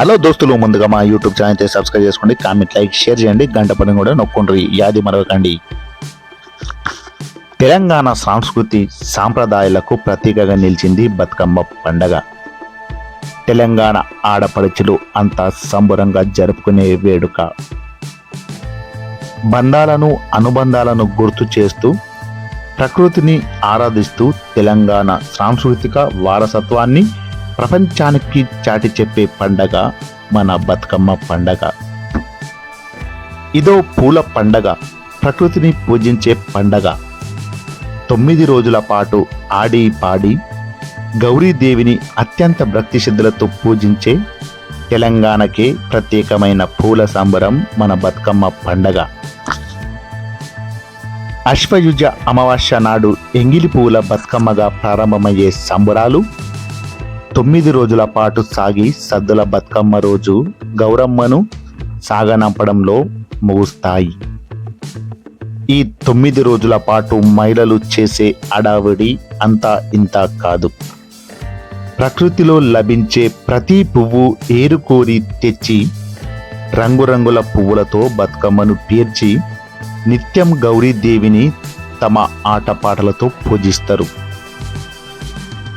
Hello దోస్తులు ముందుగా మా యూట్యూబ్ ఛానల్ అయితే సబ్స్క్రైబ్ చేసుకోండి కామెంట్ లైక్ షేర్ చేయండి గంట పని కూడా నొక్కుండ్రి యాది మరవకండి. తెలంగాణ సంస్కృతి సాంప్రదాయాలకు ప్రతీకగా నిలిచింది బతుకమ్మ పండగ. తెలంగాణ ఆడపడుచులు అంతా సంబరంగా జరుపుకునే వేడుక. బంధాలను అనుబంధాలను గుర్తు చేస్తూ ప్రకృతిని ఆరాధిస్తూ తెలంగాణ సాంస్కృతిక వారసత్వాన్ని ప్రపంచానికి చాటి చెప్పే పండగ మన బతుకమ్మ పండగ. ఇదో పూల పండగ ప్రకృతిని పూజించే పండగ. తొమ్మిది రోజుల పాటు ఆడి పాడి గౌరీదేవిని అత్యంత భక్తి శ్రద్ధలతో పూజించే తెలంగాణకే ప్రత్యేకమైన పూల సంబరం మన బతుకమ్మ పండగ. అశ్వయుజ అమావాస్య నాడు ఎంగిలి పూల బతుకమ్మగా ప్రారంభమయ్యే సంబరాలు తొమ్మిది రోజుల పాటు సాగి సద్దుల బతుకమ్మ రోజు గౌరమ్మను సాగనంపడంలో ముగుస్తాయి. ఈ తొమ్మిది రోజుల పాటు మహిళలు చేసే అడావిడి అంతా ఇంత కాదు. ప్రకృతిలో లభించే ప్రతి పువ్వు ఏరుకోరి తెచ్చి రంగురంగుల పువ్వులతో బతుకమ్మను పేర్చి నిత్యం గౌరీదేవిని తమ ఆటపాటలతో పూజిస్తారు.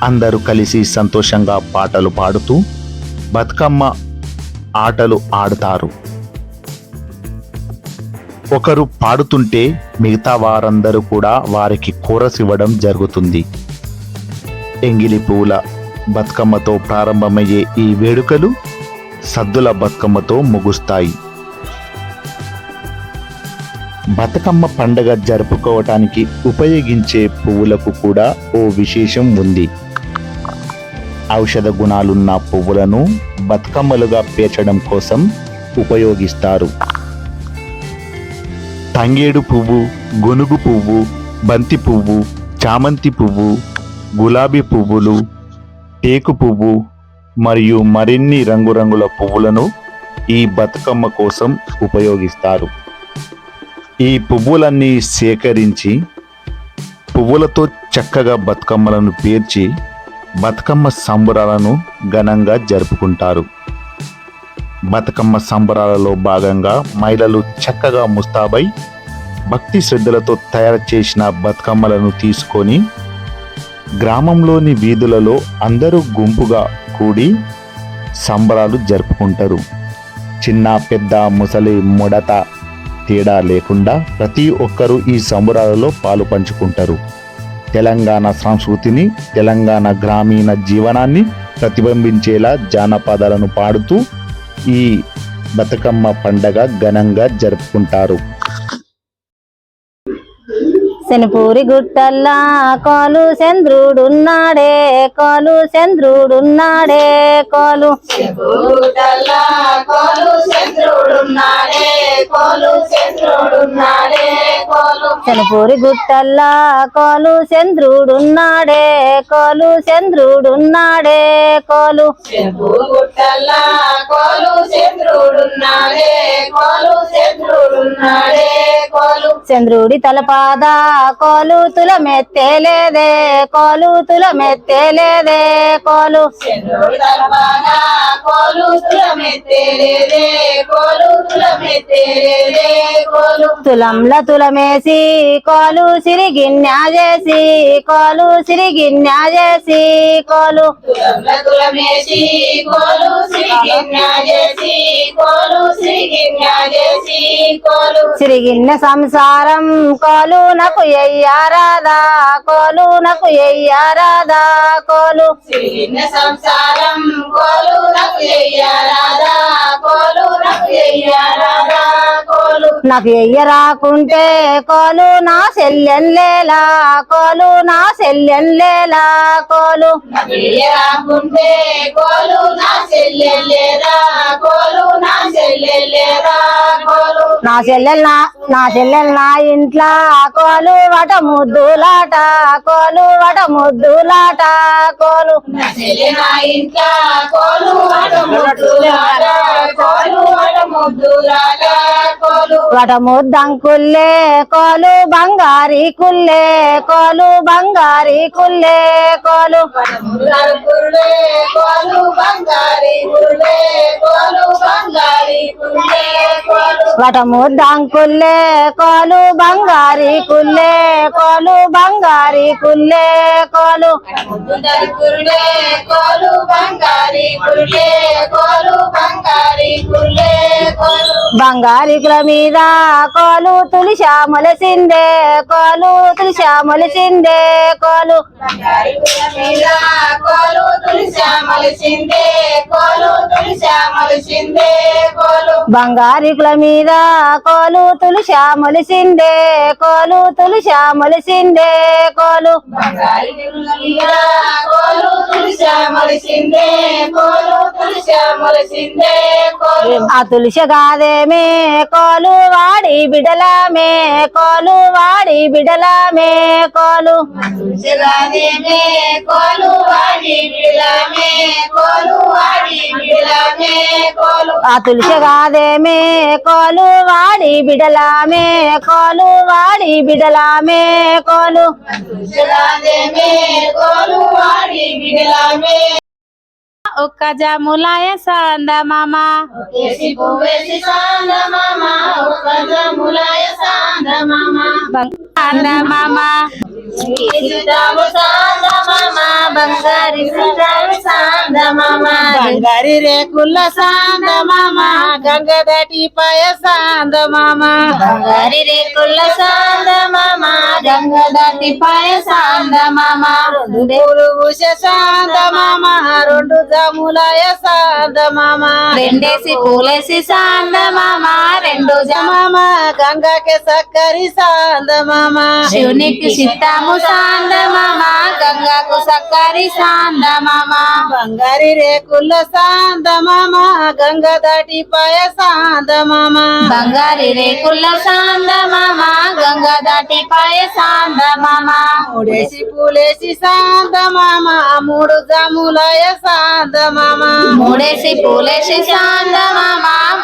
అందరూ కలిసి సంతోషంగా పాటలు పాడుతూ బతుకమ్మ ఆటలు ఆడతారు. ఒకరు పాడుతుంటే మిగతా వారందరూ కూడా వారికి కోరస్ ఇవ్వడం జరుగుతుంది. ఎంగిలి పువ్వుల బతుకమ్మతో ప్రారంభమయ్యే ఈ వేడుకలు సద్దుల బతుకమ్మతో ముగుస్తాయి. బతుకమ్మ పండగ జరుపుకోవటానికి ఉపయోగించే పువ్వులకు కూడా ఓ విశేషం ఉంది. ఔషధ గుణాలున్న పువ్వులను బతుకమ్మలుగా పేర్చడం కోసం ఉపయోగిస్తారు. తంగేడు పువ్వు గొనుగు పువ్వు బంతి పువ్వు చామంతి పువ్వు గులాబీ పువ్వులు టేకు పువ్వు మరియు మరిన్ని రంగురంగుల పువ్వులను ఈ బతుకమ్మ కోసం ఉపయోగిస్తారు. ఈ పువ్వులన్నీ సేకరించి పువ్వులతో చక్కగా బతుకమ్మలను పేర్చి బతుకమ్మ సంబరాలను ఘనంగా జరుపుకుంటారు. బతుకమ్మ సంబరాలలో భాగంగా మహిళలు చక్కగా ముస్తాబై భక్తి శ్రద్ధలతో తయారు చేసిన బతుకమ్మలను తీసుకొని గ్రామంలోని వీధులలో అందరూ గుంపుగా కూడి సంబరాలు జరుపుకుంటారు. చిన్న పెద్ద ముసలి ముడత తేడా లేకుండా ప్రతి ఒక్కరూ ఈ సంబరాలలో పాలు పంచుకుంటారు. తెలంగాణ సంస్కృతిని తెలంగాణ గ్రామీణ జీవనాన్ని ప్రతిబింబించేలా జానపదాలను పాడుతూ ఈ బతుకమ్మ పండగ ఘనంగా జరుపుకుంటారు. శనిపూరి గుట్టల్లా కోలు చంద్రుడున్నాడే కోలు చంద్రుడున్నాడే కోలు శనిపూరి గుట్టల్లా కోలు చంద్రుడున్నాడే కోలు చంద్రుడున్నాడే కోలు చెంపు గుట్టల్లా కోలు చంద్రుడున్నాడే కోలు చంద్రుడున్నాడే కోలు చంద్రుడి తలపాద కోలు తులమెత్తేలేదే కోలు తులమెత్తేలేదే కోలు. తులంల తులమేసి కోలు చేసి కోలు సిరిగిన్యా చేసి కోలు. తులమేసి కోలు సిరిగిన్యా చేసి కోలు సిరిగిన్యా చేసి కోలు. సిరిగిన్న సంసారం కోలు నాకు ఎయ్యారాదా కోలు నాకు ఎయ్యారాదా కోలు? సిరిగిన్న సంసారం కోలు నాకు ఎయ్యారాదా కోలు నాకు ఎయ్యారాదా కోలు? నాకు ఎయ్య రాకుంటే కోలు నా శల్యం లేలా కోలు నా శల్యం లేలా కోలు. ఎయ్యరాకుంటే కోలు నా చెల్లెలేరా కోలు నా కోలు? నా చెల్లెల్ నా నా చెల్లెల్ నా ఇంట్లో కోలు వట ముద్దులాట కోలు. కోలు అట ముద్దులాట కోలు. వట ముద్దంకుల్లే కోలు బంగారి కుల్లే కోలు బంగారి కుల్లే కోలు. మురారు కుర్లే కోలు బంగారి కుల్లే కోలు బంగారి కుల్లే. కోలు. కురులే కోలు బంగారి కురులే కోలు బంగారి కురులే కోలు. బంగారికుల మీద కోలు తులిశా మొలసిందే కోలు తులిశా మొలసిందే కోలు. మలిసిందే కోలు. బంగారికుల మీద కోలు తులిశా మొలసిందే కోలు తులిశా మొలసిందే కోలు. బంగారి కుల మీద తులసా కోలు తులసా మలిసిందే కోలు. ఆ తులిస కాదేమే కోలు వాడి బిడలామే కోలు వాడి బిడలామే కోలు. ఆ తులిస కాదేమే కోలు వాడి బిడలామే కోలు. వాడి బిడలామే కోలు ఒక్క జాములాయ సాంద మామ బంగారి బంగారి రేకుల సాంద మామ గంగ దాటి పాయ సాంద మామ బంగారి రేకుల సాంద మామ గంగ దాటి పాయ సాంద మామ పూలు పూస సాంద మామ రెండు జాములాయ రెండేసి పూలేసి రెండు గంగకి సక్కరి శివునికి గంగకు సక్కరి సాంద మామ బంగారి రేకుల సాంద మామ గంగ దాటి పాయ సాంద మామ బంగారి రేకుల సాంద మామ గంగ దాటి పాయ సాంద మామ మూడేసి పూలేసి సాంద మామ మూడు జాములాయ సాంద మామ మూడేసి పూలేసి సాంద మామ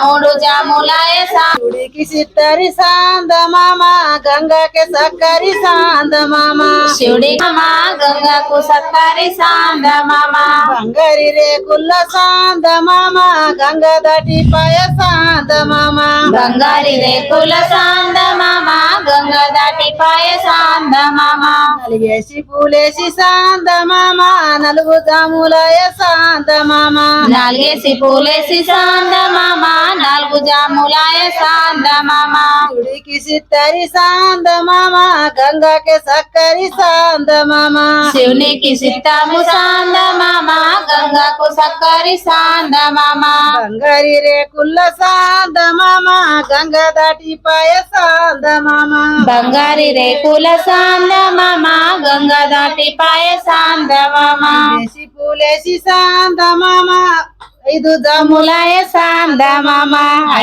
మూడు జాములాయ సా గుడికి సిత్తరి సాంద మామ గంగకి సక్కరి సాంద మామ. శివుడి మామ గంగకు సక్కరి సాంద మామ. బంగారి రేకుల సాంద మామ గంగ దాటి పాయ సాంద మామ. బంగారి రేకుల సాంద మామ గంగ దాటి పాయ సాంద మామ నలిగేసి పూలేసి సాంద మామ నలుగు జాములాయ సాంద మామ నాలుగేసి పూలేసి సాంద సిత్తరి సాంద మామ గంగకి సక్కరి సాంద మామ. శివునికి సిత్తాము సాంద మామ గంగకు సక్కరి సాంద మామ. బంగారి రేకుల సాంద మామ గంగ దాటి పాయ సాంద మామ. బంగారి రేకుల సాంద మామ గంగ దాటి పాయ సాంద మామ. పూలేసి సాంద మామ ఐదు జాముల ములాయ సాంద మామ.